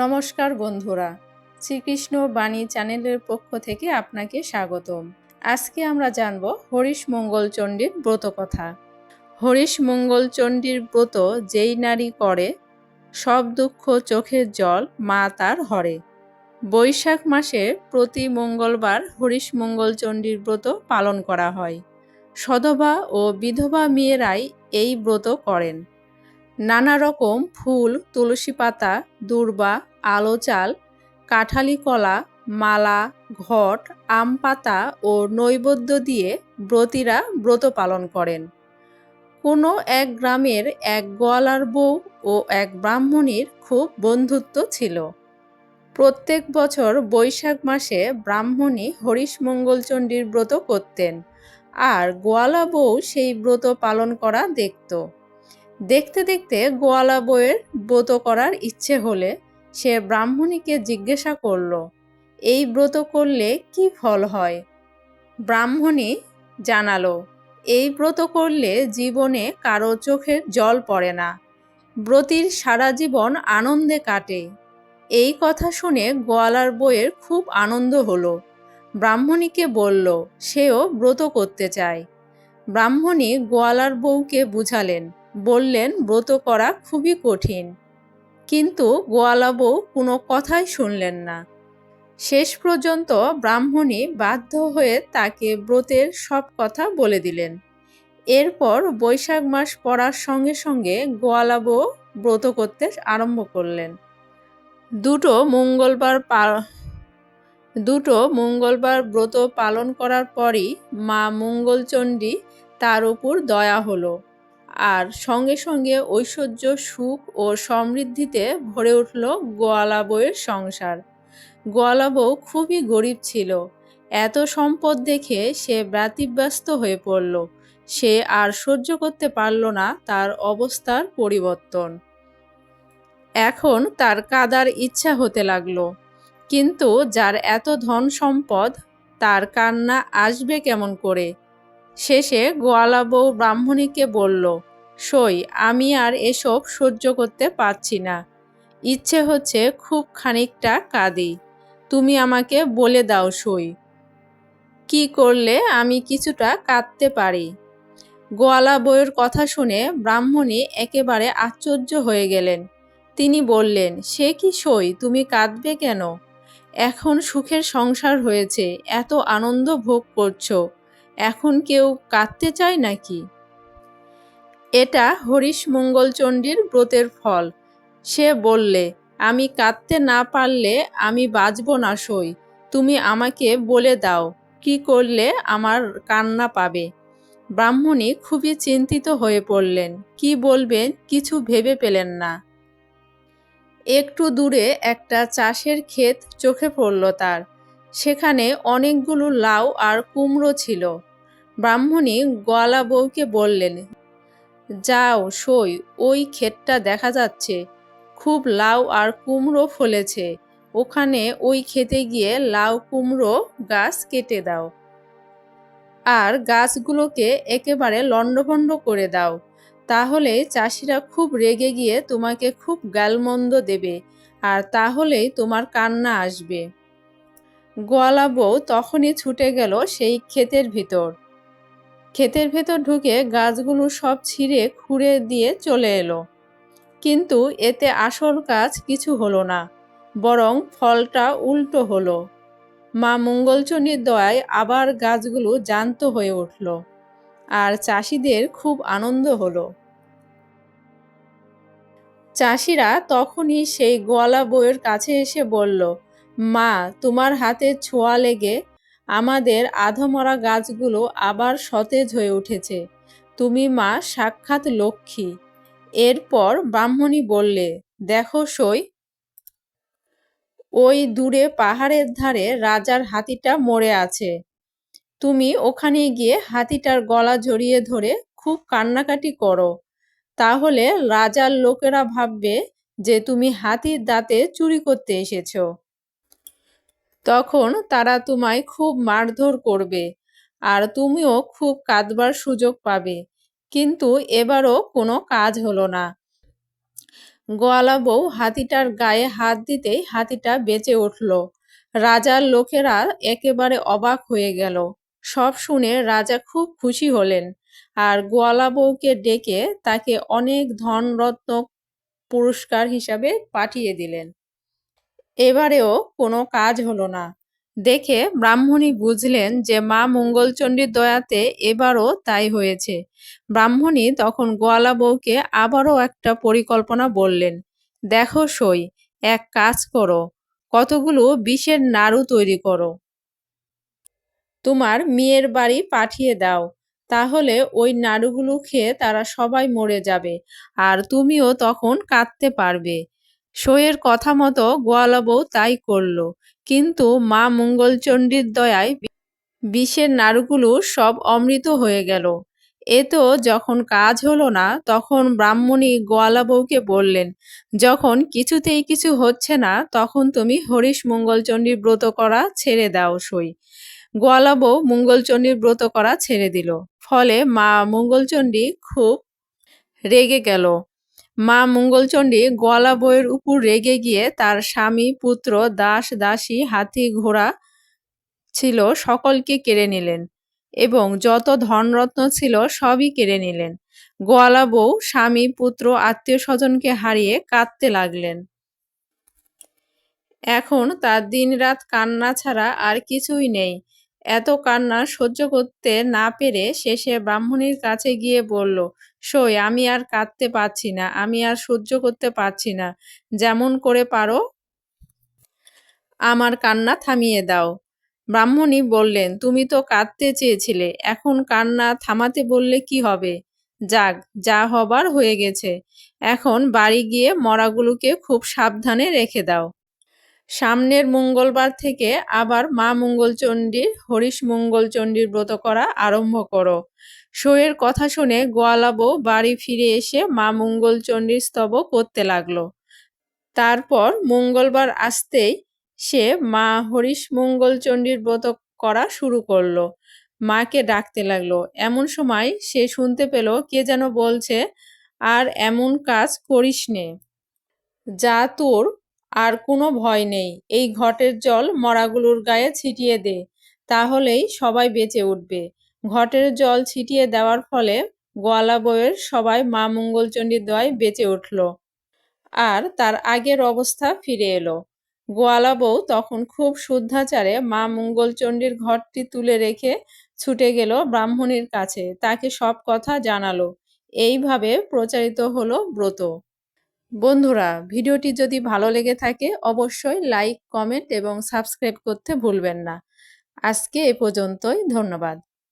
নমস্কার বন্ধুরা, শ্রীকৃষ্ণ বাণী চ্যানেলের পক্ষ থেকে আপনাকে স্বাগতম। আজকে আমরা জানব হরিশ মঙ্গল চণ্ডীর ব্রত কথা। হরিশ মঙ্গল চণ্ডীর ব্রত যেই নারী করে, সব দুঃখ চোখের জল মা তার হরে। বৈশাখ মাসে প্রতি মঙ্গলবার হরিশ মঙ্গল চণ্ডীর ব্রত পালন করা হয়। সধবা ও বিধবা মেয়েরাই এই ব্রত করেন। নানা রকম ফুল, তুলসী পাতা, দূর্বা, আলো চাল, কাঁঠালি কলা, মালা, ঘট, আম পাতা ও নৈবেদ্য দিয়ে ব্রতীরা ব্রত পালন করেন। কোনো এক গ্রামের এক গোয়ালার বউ ও এক ব্রাহ্মণীর খুব বন্ধুত্ব ছিল। প্রত্যেক বছর বৈশাখ মাসে ব্রাহ্মণী হরিশ মঙ্গলচণ্ডীর ব্রত করতেন, আর গোয়ালা বউ সেই ব্রত পালন করা দেখত। দেখতে দেখতে গোয়ালা বইয়ের ব্রত করার ইচ্ছে হলে সে ব্রাহ্মণীকে জিজ্ঞাসা করল, এই ব্রত করলে কি ফল হয়? ব্রাহ্মণী জানালো, এই ব্রত করলে জীবনে কারও চোখের জল পড়ে না, ব্রতির সারা জীবন আনন্দে কাটে। এই কথা শুনে গোয়ালার বইয়ের খুব আনন্দ হলো। ব্রাহ্মণীকে বলল, সেও ব্রত করতে চায়। ব্রাহ্মণী গোয়ালার বউকে বুঝালেন বললেন, ব্রত করা খুবই কঠিন। কিন্তু গোয়ালা বউ কোনো কথাই শুনলেন না। শেষ পর্যন্ত ব্রাহ্মণী বাধ্য হয়ে তাকে ব্রতের সব কথা বলে দিলেন। এরপর বৈশাখ মাস পড়ার সঙ্গে সঙ্গে গোয়ালা বউ ব্রত করতে আরম্ভ করলেন। দুটো মঙ্গলবার দুটো মঙ্গলবার ব্রত পালন করার পরই মা মঙ্গলচণ্ডী তার উপর দয়া হলো। আর সঙ্গে সঙ্গে ঐশ্বর্য, সুখ ও সমৃদ্ধিতে ভরে উঠল গোয়ালা বউয়ের সংসার। গোয়ালা বউ খুবই গরিব ছিল। এত সম্পদ দেখে সে ব্যতিব্যস্ত হয়ে পড়ল। সে আর সহ্য করতে পারল না তার অবস্থার পরিবর্তন। এখন তার কাদার ইচ্ছা হতে লাগল। কিন্তু যার এত ধন সম্পদ, তার কান্না আসবে কেমন করে? শেষে গোয়ালা বউ ব্রাহ্মণীকে বলল, সই, আমি আর এসব সহ্য করতে পারছি না। ইচ্ছে হচ্ছে খুব খানিকটা কাঁদি। তুমি আমাকে বলে দাও, সই। কি করলে আমি কিছুটা কাঁদতে পারি? গোয়ালা বইয়ের কথা শুনে ব্রাহ্মণী একেবারে আশ্চর্য হয়ে গেলেন। তিনি বললেন, সে কি সই? তুমি কাঁদবে কেন? এখন সুখের সংসার হয়েছে, এত আনন্দ ভোগ করছ। এখন কেউ কাঁদতে চায় নাকি? এটা হরিশ মঙ্গলচণ্ডীর ব্রতের ফল। সে বললে, আমি কাঁদতে না পারলে আমি বাঁচব না সই। তুমি আমাকে বলে দাও, কি করলে আমার কান্না পাবে? ব্রাহ্মণী খুবই চিন্তিত হয়ে পড়লেন। কি বলবেন কিছু ভেবে পেলেন না। একটু দূরে একটা চাষের ক্ষেত চোখে পড়ল তার। সেখানে অনেকগুলো লাউ আর কুমড়ো ছিল। ব্রাহ্মণী গোয়ালা বউকে বললেন, যাও, সই, ওই ক্ষেতটা দেখা যাচ্ছে। খুব লাউ আর কুমড়ো ফলেছে। ওখানে ওই খেতে গিয়ে লাউ, কুমড়ো গাছ কেটে দাও। আর গাছগুলোকে একেবারে লণ্ডভণ্ড করে দাও। তাহলে চাষিরা খুব রেগে গিয়ে তোমাকে খুব গালমন্দ দেবে, আর তাহলেই তোমার কান্না আসবে। গোয়ালা বউ তখনই ছুটে গেল সেই ক্ষেতের ভিতর। ক্ষেতের ভেতর ঢুকে গাছগুলো সব ছিঁড়ে খুঁড়ে দিয়ে চলে এলো। কিন্তু এতে আসল কাজ কিছু হলো না, বরং ফলটা উল্টো হলো। মা মঙ্গলচণ্ডীর দয়ায় আবার গাছগুলো জান্ত হয়ে উঠল আর চাষিদের খুব আনন্দ হলো। চাষিরা তখনই সেই গোয়ালা বইয়ের কাছে এসে বলল মা, তোমার হাতে ছোঁয়া লেগে আমাদের আধমরা গাছগুলো আবার সতেজ হয়ে উঠেছে। তুমি মা, সাক্ষাৎ লক্ষ্মী। এরপর ব্রাহ্মণী বললে, দেখো সই, ওই দূরে পাহাড়ের ধারে রাজার হাতিটা মরে আছে। তুমি ওখানে গিয়ে হাতিটার গলা জড়িয়ে ধরে খুব কান্নাকাটি করো। তাহলে রাজার লোকেরা ভাববে যে তুমি হাতির দাঁতে চুরি করতে এসেছ। তখন তারা তোমায় খুব মারধর করবে আর তুমিও খুব কাঁদবার সুযোগ পাবে। কিন্তু এবারও কোনো কাজ হলো না। গোয়ালা বউ হাতিটার গায়ে হাত দিতেই হাতিটা বেঁচে উঠল। রাজার লোকেরা একেবারে অবাক হয়ে গেল। সব শুনে রাজা খুব খুশি হলেন আর গোয়ালা বউকে ডেকে তাকে অনেক ধনরত্ন পুরস্কার হিসাবে পাঠিয়ে দিলেন। এবারেও কোনো কাজ হলো না। দেখে ব্রাহ্মণী বুঝলেন যে মা মঙ্গলচণ্ডীর দয়াতে এবারও তাই হয়েছে। ব্রাহ্মণী তখন গোয়ালা বউকে আবারও একটা পরিকল্পনা বললেন, দেখো সই, এক কাজ করো, কতগুলো বিষের নাড়ু তৈরি করো। তোমার মেয়ের বাড়ি পাঠিয়ে দাও, তাহলে ওই নাড়ুগুলো খেয়ে তারা সবাই মরে যাবে, আর তুমিও তখন কাঁদতে পারবে। সইয়ের কথা মতো গোয়ালা বউ তাই করল। কিন্তু মা মঙ্গলচণ্ডীর দয়ায় বিষের নাড়ুগুলো সব অমৃত হয়ে গেল। এ তো যখন কাজ হলো না, তখন ব্রাহ্মণী গোয়ালা বউকে বললেন, যখন কিছুতেই কিছু হচ্ছে না, তখন তুমি হরিশ মঙ্গলচণ্ডীর ব্রত করা ছেড়ে দাও সই। গোয়ালা বউ মঙ্গলচণ্ডীর ব্রত করা ছেড়ে দিল। ফলে মা মঙ্গলচণ্ডী খুব রেগে গেল। মা মঙ্গলচণ্ডী গোয়ালা বউয়ের উপর রেগে গিয়ে তার স্বামী, পুত্র, দাস, দাসী, হাতি, ঘোড়া ছিল সকলকে কেড়ে নিলেন এবং যত ধনরত্ন ছিল সবই কেড়ে নিলেন। গোয়ালা বউ, স্বামী, পুত্র আত্মীয় স্বজনকে হারিয়ে কাঁদতে লাগলেন। এখন তার দিনরাত কান্না ছাড়া আর কিছুই নেই। এত কান্না সহ্য করতে না পেরে শেষে ব্রাহ্মণীর কাছে গিয়ে বলল সই আমি আর কাঁদতে পারছি না, আমি আর সহ্য করতে পারছি না। যেমন করে পারো। আমার কান্না থামিয়ে দাও। ব্রাহ্মণী বললেন, তুমি তো কাঁদতে চেয়েছিলে, এখন কান্না থামাতে বললে কি হবে? যাক, যা হবার হয়ে গেছে। এখন বাড়ি গিয়ে মরাগুলোকে খুব সাবধানে রেখে দাও। সামনের মঙ্গলবার থেকে আবার মা মঙ্গলচণ্ডীর, হরিশ মঙ্গলচণ্ডীর ব্রত করা আরম্ভ করো। শোয়ের কথা শুনে গোয়ালাবো বাড়ি ফিরে এসে মা মঙ্গলচণ্ডীর স্তব করতে লাগল। তারপর মঙ্গলবার আসতেই সে মা হরিশ মঙ্গলচণ্ডীর ব্রত করা শুরু করল। মাকে ডাকতে লাগল। এমন সময় সে শুনতে পেল, কে যেন বলছে, আর এমন কাজ করিস নে যা তোর আর কোনো ভয় নেই। এই ঘটের জল মরাগুলোর গায়ে ছিটিয়ে দে, তাহলেই সবাই বেঁচে উঠবে। ঘটের জল ছিটিয়ে দেওয়ার ফলে গোয়ালা বইয়ের সবাই মা মঙ্গলচণ্ডীর দয় বেঁচে উঠল। আর তার আগের অবস্থা ফিরে এলো। গোয়ালা বউ তখন খুব শুদ্ধাচারে মা মঙ্গলচণ্ডীর ঘরটি তুলে রেখে ছুটে গেল ব্রাহ্মণীর কাছে। তাকে সব কথা জানালো। এইভাবে প্রচারিত হলো ব্রত। বন্ধুরা, ভিডিওটি যদি ভালো লেগে থাকে, অবশ্যই লাইক, কমেন্ট এবং সাবস্ক্রাইব করতে ভুলবেন না। আজকে এ পর্যন্তই, ধন্যবাদ।